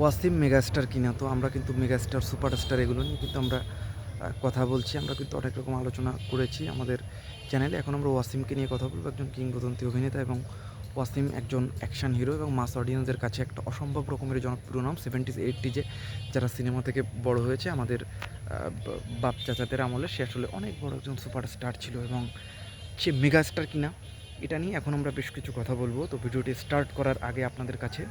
Wasim megastar কিনা, তো আমরা কিন্তু মেগাস্টার, সুপারস্টার এগুলো নিয়ে কিন্তু আমরা কথা বলছি, আমরা কিন্তু অনেক রকম আলোচনা করেছি আমাদের চ্যানেলে। এখন আমরা ওয়াসিমকে নিয়ে কথা বলব, একজন কিংবদন্তি অভিনেতা এবং ওয়াসিম একজন অ্যাকশন হিরো এবং মাস অডিয়েন্সের কাছে একটা অসম্ভব রকমের জনপ্রিয় নাম সেভেন্টিজ এইটটিজে যারা সিনেমা থেকে বড় হয়েছে, আমাদের বাপ চাচাদের আমলে সে আসলে অনেক বড় একজন সুপারস্টার ছিল এবং সে মেগাস্টার কিনা, এটা নিয়ে এখন আমরা বেশ কিছু কথা বলব। তো ভিডিওটি স্টার্ট করার আগে আপনাদের কাছে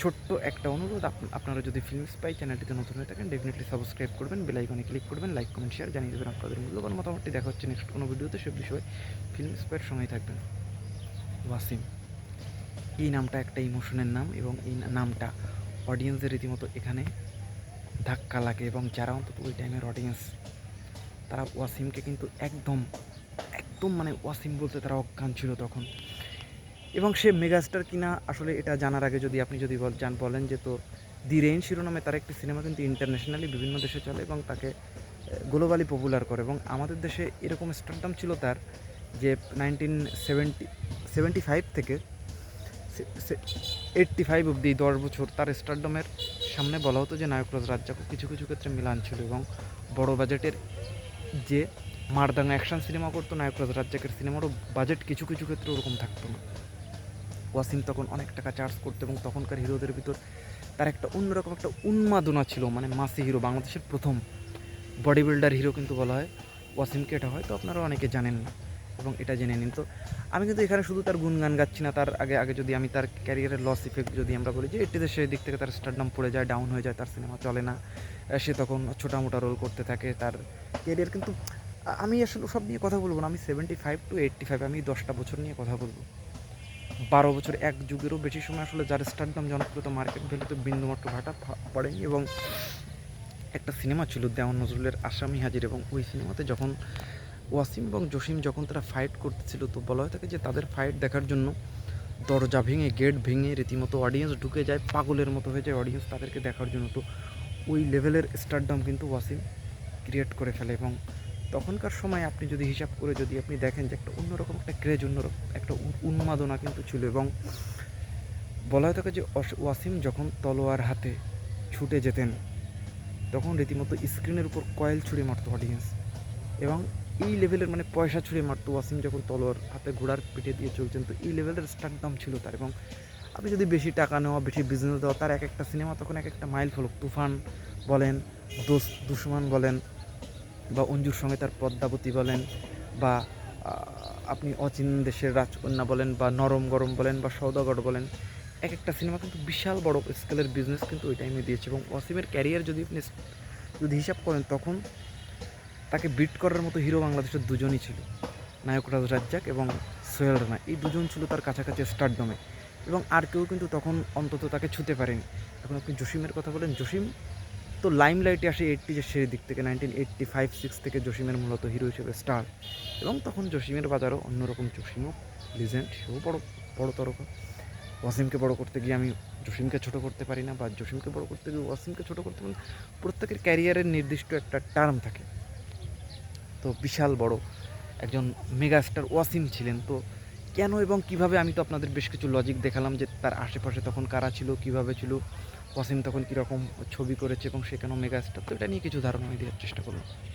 ছোট্ট একটা অনুরোধ আপনারা যদি ফিল্ম স্পাই চ্যানেলটিতে নতুন হয়ে থাকেন ডেফিনেটলি সাবস্ক্রাইব করবেন বেল আইকনে ক্লিক করবেন লাইক কমেন্ট শেয়ার জানিয়ে দেবেন আপনাদের মূল্যবান মতামতটি। দেখা হচ্ছে নেক্সট কোনো ভিডিওতে সে বিষয়ে ফিল্ম স্পাইয়ের সঙ্গেই থাকবেন। ওয়াসিম। এই নামটা একটা ইমোশনের নাম এবং এই নামটা অডিয়েন্সের রীতিমতো এখানে ধাক্কা লাগে এবং যারা অন্তত ওই টাইমের অডিয়েন্স তারা ওয়াসিমকে কিন্তু একদম একদম মানে ওয়াসিম বলতে তারা অজ্ঞান ছিল তখন। এবং সে মেগাস্টার কিনা আসলে এটা জানার আগে যদি আপনি যদি জান বলেন যে তো দি রেইন শিরোনামে তার একটি সিনেমা কিন্তু ইন্টারন্যাশনালি বিভিন্ন দেশে চলে এবং তাকে গ্লোবালি পপুলার করে এবং আমাদের দেশে এরকম স্টারডাম ছিল তার যে নাইনটিন সেভেন্টি সেভেন্টি ফাইভ থেকে এইট্টি ফাইভ অব্দি দশ বছর তার স্টারডমের সামনে বলা হতো যে নায়করাজ রাজ্জাকও কিছু কিছু ক্ষেত্রে মিলান ছিল এবং বড় বাজেটের যে মারদাঙ্গা অ্যাকশন সিনেমা করতো নায়করাজ রাজ্জাকের সিনেমারও বাজেট কিছু কিছু ক্ষেত্রে ওরকম থাকতো না। ওয়াসিম তখন অনেক টাকা চার্জ করতো এবং তখনকার হিরোদের ভিতর তার একটা অন্যরকম একটা উন্মাদনা ছিল মানে মাসি হিরো, বাংলাদেশের প্রথম বডি বিল্ডার হিরো কিন্তু বলা হয়, ওয়াসিমকে এটা হয়তো আপনারা অনেকে জানেন না এবং এটা জেনে নিন। তো আমি কিন্তু এখানে শুধু তার গুণগান গাচ্ছি না, তার আগে আগে যদি আমি তার ক্যারিয়ারের লস ইফেক্ট যদি আমরা বলি যে, এটিতে সেই দিক থেকে তার স্টারডাম পড়ে যায় ডাউন হয়ে যায়, তার সিনেমা চলে না। সে তখন মোটা রোল করতে থাকে, তার ক্যারিয়ার কিন্তু আমি আসলে সব নিয়ে কথা বলব না, আমি seventy five to eighty five আমি দশটা বছর নিয়ে কথা বলব। বারো বছর এক যুগেরও বেশি সময় আসলে যার স্টারডাম জনপ্রিয়তা মার্কেট ভ্যালুতে বিন্দুমাত্র ভাটা পড়েনি এবং একটা সিনেমা ছিল দেওয়ান নজরুলের আসামি হাজির এবং ওই সিনেমাতে যখন ওয়াসিম এবং জসিম যখন তারা ফাইট করতেছিল, তো বলা হয়ে থাকে যে তাদের ফাইট দেখার জন্য দরজা ভেঙে গেট ভেঙে রীতিমতো অডিয়েন্স ঢুকে যায়, পাগলের মতো হয়ে যায় অডিয়েন্স তাদেরকে দেখার জন্য। তো ওই লেভেলের স্টারডাম কিন্তু ওয়াসিম ক্রিয়েট করে ফেলে এবং তখনকার সময় আপনি যদি হিসাব করে যদি আপনি দেখেন যে একটা অন্যরকম একটা ক্রেজ অন্যরকম একটা উন্মাদনা কিন্তু ছিল এবং বলা হয়ে থাকে যে ওয়াসিম যখন তলোয়ার হাতে ছুটে যেতেন, তখন রীতিমতো স্ক্রিনের উপর কয়েল ছুঁড়ে মারতো অডিয়েন্স এবং এই লেভেলের মানে পয়সা ছুঁড়ে মারতো ওয়াসিম যখন তলোয়ার হাতে ঘোড়ার পিঠে দিয়ে চলছেন তো এই লেভেলের স্টারডাম ছিল তার এবং আপনি যদি বেশি টাকা নেওয়া, বেশি বিজনেস দেওয়া, তার এক একটা সিনেমা তখন এক একটা মাইল ফলক, তুফান বলেন, দোস্ত, দুশ্মন বলেন বা অঞ্জুর সঙ্গে তার পদ্মাবতী বলেন বা আপনি অচিন দেশের রাজকন্যা বলেন বা নরম গরম বলেন বা সৌদাগর বলেন, এক একটা সিনেমা কিন্তু বিশাল বড় স্কেলের বিজনেস কিন্তু ওই টাইমে দিয়েছে এবং ওয়াসিমের ক্যারিয়ার যদি আপনি যদি হিসাব করেন তখন তাকে বিট করার মতো হিরো বাংলাদেশের দুজনই ছিল। নায়করাজ রাজ্জাক এবং সোহেল রানা, এই দুজন ছিল তার কাছাকাছি স্টারডমে এবং আর কেউ কিন্তু তখন অন্তত তাকে ছুতে পারেনি। এখন আপনি জসিমের কথা বলেন, জসিম তো লাইমলাইটে আসে এইটটি যে সেই দিক থেকে নাইনটিন এইটটি ফাইভ সিক্স থেকে জসিমের মূলত হিরো হিসেবে স্টার এবং তখন জসিমের বাজারও অন্যরকম জসিমও লিজেন্ড সেও বড় বড় তরকা। ওয়াসিমকে বড় করতে গিয়ে আমি জসিমকে ছোট করতে পারি না, বা জসিমকে বড় করতে গিয়ে ওয়াসিমকে ছোট করতে পারি প্রত্যেকের ক্যারিয়ারের নির্দিষ্ট একটা টার্ম থাকে। তো বিশাল বড় একজন মেগাস্টার ওয়াসিম ছিলেন। তো কেন এবং কীভাবে আমি তো আপনাদের বেশ কিছু লজিক দেখালাম যে তার আশেপাশে তখন কারা ছিল, কীভাবে ছিল ওয়াসিম তখন কীরকম ছবি করেছে এবং সেখানেও মেগা মেগাস্টার? তো এটা নিয়ে কিছু ধারণা দেওয়ার চেষ্টা করলাম।